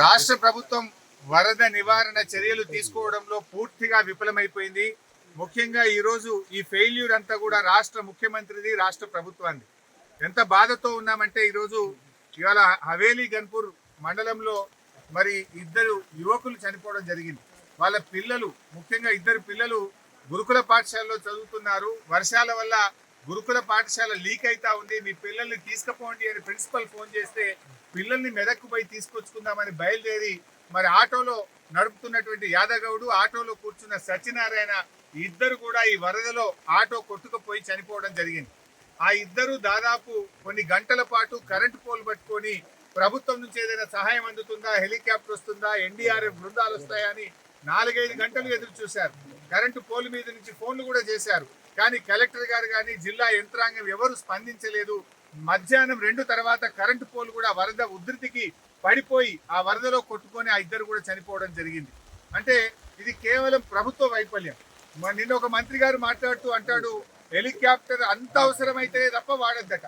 రాష్ట్ర ప్రభుత్వం వరద నివారణ చర్యలు తీసుకోవడంలో పూర్తిగా విఫలమైపోయింది. ముఖ్యంగా ఈరోజు ఈ ఫెయిల్యూర్ అంతా కూడా రాష్ట్ర ముఖ్యమంత్రిది రాష్ట్ర ప్రభుత్వాన్ని ఎంత బాధతో ఉన్నామంటే ఈరోజు ఇవాళ హవేలీ గన్పూర్ మండలంలో మరి ఇద్దరు యువకులు చనిపోవడం జరిగింది. వాళ్ళ పిల్లలు ముఖ్యంగా ఇద్దరు పిల్లలు గురుకుల పాఠశాలలో చదువుతున్నారు. వర్షాల వల్ల గురుకుల పాఠశాల లీక్ అయితా ఉంది మీ పిల్లల్ని తీసుకుపోండి అని ప్రిన్సిపల్ ఫోన్ చేస్తే పిల్లల్ని మెదక్కు పోయి తీసుకొచ్చుకుందామని బయలుదేరి మరి ఆటోలో నడుపుతున్నటువంటి యాదగౌడు ఆటోలో కూర్చున్న సత్యనారాయణ ఇద్దరు కూడా ఈ వరదలో ఆటో కొట్టుకుపోయి చనిపోవడం జరిగింది. ఆ ఇద్దరు దాదాపు కొన్ని గంటల పాటు కరెంటు పోల్ పట్టుకొని ప్రభుత్వం నుంచి ఏదైనా సహాయం అందుతుందా హెలికాప్టర్ వస్తుందా ఎన్డీఆర్ఎఫ్ బృందాలు వస్తాయని నాలుగైదు గంటలు ఎదురు చూశారు. కరెంటు పోల్ మీద నుంచి ఫోన్లు కూడా చేశారు. కానీ కలెక్టర్ గారు కానీ జిల్లా యంత్రాంగం ఎవరు స్పందించలేదు. మధ్యాహ్నం రెండు తర్వాత కరెంటు పోల్ కూడా వరద ఉధృతికి పడిపోయి ఆ వరదలో కొట్టుకొని ఆ ఇద్దరు కూడా చనిపోవడం జరిగింది. అంటే ఇది కేవలం ప్రభుత్వ వైఫల్యం. నిన్న ఒక మంత్రి గారు మాట్లాడుతూ అంటాడు హెలికాప్టర్ అంత అవసరమైతే తప్ప వాడద్దట.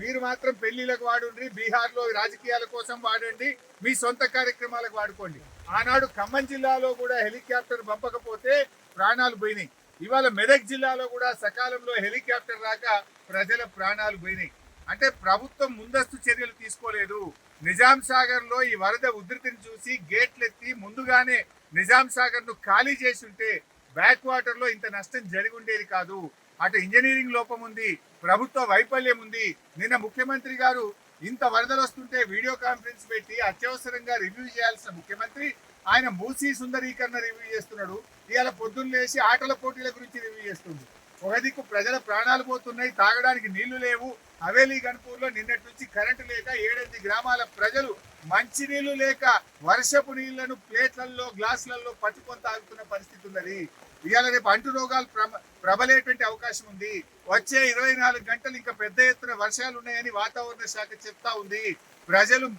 మీరు మాత్రం పెళ్ళిలకు వాడండి బీహార్లో రాజకీయాల కోసం వాడండి మీ సొంత కార్యక్రమాలకు వాడుకోండి. ఆనాడు ఖమ్మం జిల్లాలో కూడా హెలికాప్టర్ పంపకపోతే ప్రాణాలు పోయినాయి. ఇవాళ మెదక్ జిల్లాలో కూడా సకాలంలో హెలికాప్టర్ రాక ప్రజల ప్రాణాలు పోయినాయి. అంటే ప్రభుత్వం ముందస్తు చర్యలు తీసుకోలేదు. నిజాం సాగర్లో ఈ వరద ఉధృతిని చూసి గేట్లెత్తి ముందుగానే నిజాం సాగర్ను ఖాళీ చేసి ఉంటే బ్యాక్ వాటర్లో ఇంత నష్టం జరిగి ఉండేది కాదు. అటు ఇంజనీరింగ్ లోపం ఉంది ప్రభుత్వ వైఫల్యం ఉంది. నిన్న ముఖ్యమంత్రి గారు ఇంత వరదలు వస్తుంటే వీడియో కాన్ఫరెన్స్ పెట్టి అత్యవసరంగా రివ్యూ చేయాల్సిన ముఖ్యమంత్రి ఆయన మూసీ సుందరీకరణ రివ్యూ చేస్తున్నాడు. ఇవాళ పొద్దున్న లేచి ఆటల పోటీల గురించి రివ్యూ చేస్తుంది. ఒక దిక్కు ప్రజల ప్రాణాలు పోతున్నాయి తాగడానికి నీళ్ళు లేవు. హవేలీ గణపూర్లో నిన్నటి నుంచి కరెంటు లేక ఏడెనిమిది గ్రామాల ప్రజలు మంచినీళ్ళు లేక వర్షపు నీళ్ళను ప్లేట్లలో గ్లాసులలో పట్టుకొని తాగుతున్న పరిస్థితి ఉన్నది. ఇవాళ రేపు అంటు రోగాలు ప్రబ- ప్రబలేటువంటి అవకాశం ఉంది. వచ్చే ఇరవై నాలుగు గంటలు ఇంకా పెద్ద ఎత్తున వర్షాలు ఉన్నాయని వాతావరణ శాఖ చెప్తా ఉంది. ప్రజలు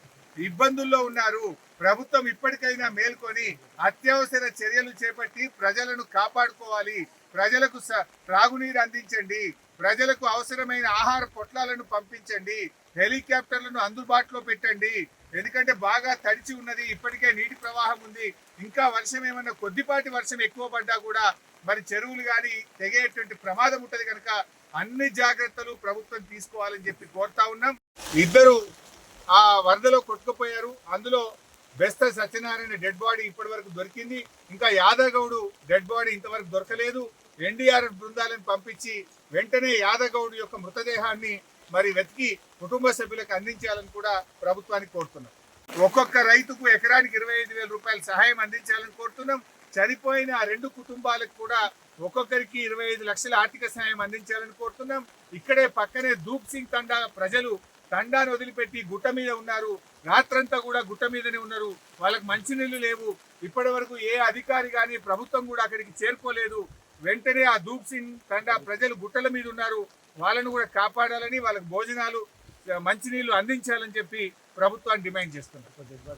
ఇబ్బందుల్లో ఉన్నారు. ప్రభుత్వం ఇప్పటికైనా మేల్కొని అత్యవసర చర్యలు చేపట్టి ప్రజలను కాపాడుకోవాలి. ప్రజలకు త్రాగునీరు అందించండి. ప్రజలకు అవసరమైన ఆహార పొట్లాలను పంపించండి. హెలికాప్టర్లను అందుబాటులో పెట్టండి. ఎందుకంటే బాగా తడిచి ఉన్నది ఇప్పటికే నీటి ప్రవాహం ఉంది. ఇంకా వర్షం ఏమన్నా కొద్దిపాటి వర్షం ఎక్కువ పడ్డా కూడా మరి చెరువులు కానీ తెగేటువంటి ప్రమాదం ఉంటది కనుక అన్ని జాగ్రత్తలు ప్రభుత్వం తీసుకోవాలని చెప్పి కోరుతా ఉన్నాం. ఇద్దరు ఆ వరదలో కొట్టుకుపోయారు. అందులో బెస్త సత్యనారాయణ డెడ్ బాడీ ఇప్పటి వరకు దొరికింది. ఇంకా యాదగౌడు డెడ్ బాడీ ఇంతవరకు దొరకలేదు. ఎన్డీఆర్ఎఫ్ బృందాలను పంపించి వెంటనే యాదగౌడు యొక్క మృతదేహాన్ని మరి వెతికి కుటుంబ సభ్యులకు అందించాలని కూడా ప్రభుత్వానికి కోరుతున్నాం. ఒక్కొక్క రైతుకు ఎకరానికి ఇరవై ఐదు వేల రూపాయల సహాయం అందించాలని కోరుతున్నాం. చనిపోయిన ఆ రెండు కుటుంబాలకు కూడా ఒక్కొక్కరికి ఇరవై ఐదు లక్షల ఆర్థిక సహాయం అందించాలని కోరుతున్నాం. ఇక్కడే పక్కనే దూప్ సింగ్ తండా ప్రజలు తండాను వదిలిపెట్టి గుట్ట మీద ఉన్నారు. రాత్రంతా కూడా గుట్ట మీదనే ఉన్నారు. వాళ్ళకి మంచినీళ్ళు లేవు. ఇప్పటి వరకు ఏ అధికారి కానీ ప్రభుత్వం కూడా అక్కడికి చేరుకోలేదు. వెంటనే ఆ దూప్ సింగ్ తండా ప్రజలు గుట్టల మీద ఉన్నారు. వాళ్ళను కూడా కాపాడాలని వాళ్ళకి భోజనాలు మంచినీళ్ళు అందించాలని చెప్పి ప్రభుత్వాన్ని డిమాండ్ చేస్తున్నారు.